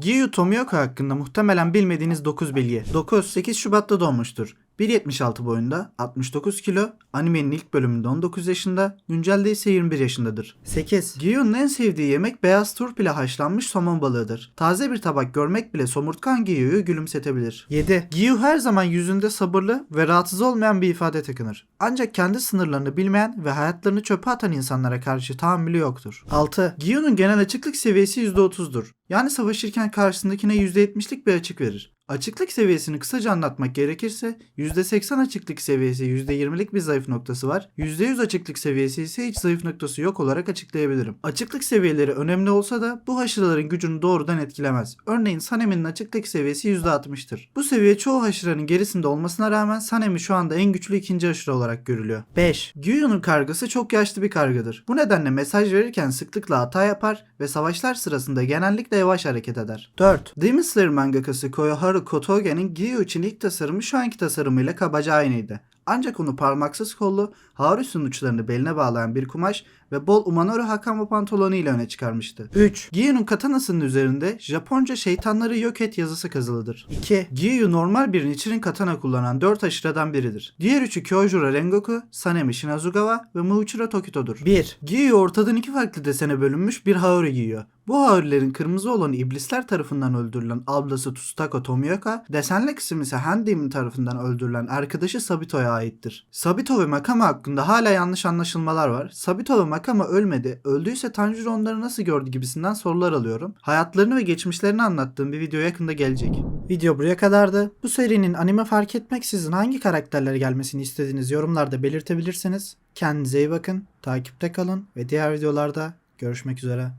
Giyu Tomioka hakkında muhtemelen bilmediğiniz 9 bilgi. 9. 8 Şubat'ta doğmuştur. 1.76 boyunda, 69 kilo, animenin ilk bölümünde 19 yaşında, güncelde ise 21 yaşındadır. 8. Giyu'nun en sevdiği yemek beyaz turp ile haşlanmış somon balığıdır. Taze bir tabak görmek bile somurtkan Giyu'yu gülümsetebilir. 7. Giyu her zaman yüzünde sabırlı ve rahatsız olmayan bir ifade takınır. Ancak kendi sınırlarını bilmeyen ve hayatlarını çöpe atan insanlara karşı tahammülü yoktur. 6. Giyu'nun genel açıklık seviyesi %30'dur. Yani savaşırken karşısındakine %70'lik bir açık verir. Açıklık seviyesini kısaca anlatmak gerekirse %80 açıklık seviyesi %20'lik bir zayıf noktası var. %100 açıklık seviyesi ise hiç zayıf noktası yok olarak açıklayabilirim. Açıklık seviyeleri önemli olsa da bu haşıraların gücünü doğrudan etkilemez. Örneğin Sanem'in açıklık seviyesi %60'tır. Bu seviye çoğu haşıranın gerisinde olmasına rağmen Sanem'i şu anda en güçlü ikinci haşıra olarak görülüyor. 5. Gyu'nun kargısı çok yaşlı bir kargıdır. Bu nedenle mesaj verirken sıklıkla hata yapar ve savaşlar sırasında genellikle yavaş hareket eder. 4. Demon Slayer mangakası Koyoharu Kotoge'nin Gyu için ilk tasarımı şu anki tasarımıyla kabaca aynıydı. Ancak onu parmaksız kollu, Harusu'nun uçlarını beline bağlayan bir kumaş ve bol Umanoru Hakama pantolonu ile öne çıkarmıştı. 3. Gyu'nun katanasının üzerinde Japonca şeytanları yok et yazısı kazılıdır. 2. Gyu normal bir Nichiren katana kullanan 4 aşıradan biridir. Diğer üçü Kyojuro Rengoku, Sanemi Shinazugawa ve Muichiro Tokito'dur. 1. Gyu ortadan iki farklı desene bölünmüş bir Haori giyiyor. Bu Haorilerin kırmızı olan iblisler tarafından öldürülen ablası Tsusutako Tomioka, desenli kısım ise Handemon tarafından öldürülen arkadaşı Sabito'ya aittir. Sabito ve Makama hakkında hala yanlış anlaşılmalar var. Sabito ve Makama ölmedi, öldüyse Tanjiro onları nasıl gördü gibisinden sorular alıyorum. Hayatlarını ve geçmişlerini anlattığım bir video yakında gelecek. Video buraya kadardı. Bu serinin anime fark etmeksizin hangi karakterlere gelmesini istediğiniz yorumlarda belirtebilirsiniz. Kendinize iyi bakın, takipte kalın ve diğer videolarda görüşmek üzere.